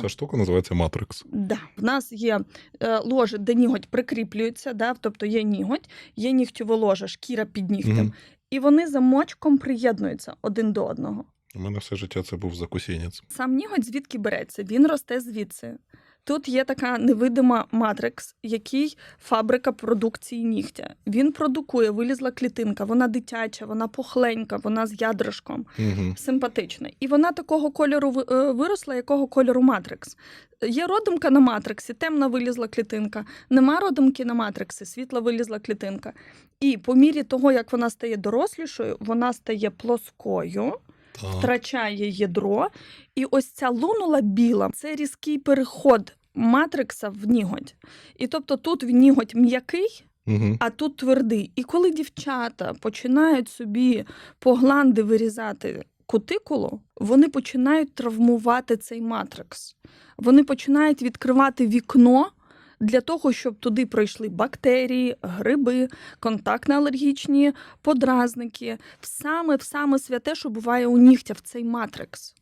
Ця штука називається матрикс. Да. В нас є е, ложе, де ніготь прикріплюється, да? тобто є ніготь, є нігтєво ложа, шкіра під нігтем, угу. і вони замочком приєднуються один до одного. У мене все життя це був закусінець. Сам ніготь звідки береться? Він росте звідси. Тут є така невидима матрикс, який фабрика продукції нігтя. Він продукує, вилізла клітинка, вона дитяча, вона пухленька, вона з ядришком, Угу. симпатична. І вона такого кольору е, виросла, якого кольору матрикс. Є родимка на матриксі, темна вилізла клітинка. Нема родимки на матриксі, світла вилізла клітинка. І по мірі того, як вона стає дорослішою, вона стає плоскою Так. втрачає ядро. І ось ця лунула біла це різкий переход матрикса в ніготь. І тобто тут в ніготь м'який, Угу. а тут твердий. І коли дівчата починають собі по гланди вирізати кутикулу, вони починають травмувати цей матрикс. Вони починають відкривати вікно. Для того, щоб туди пройшли бактерії, гриби, контактно-алергічні подразники, саме в саме святе, що буває у нігтя в цей матрикс.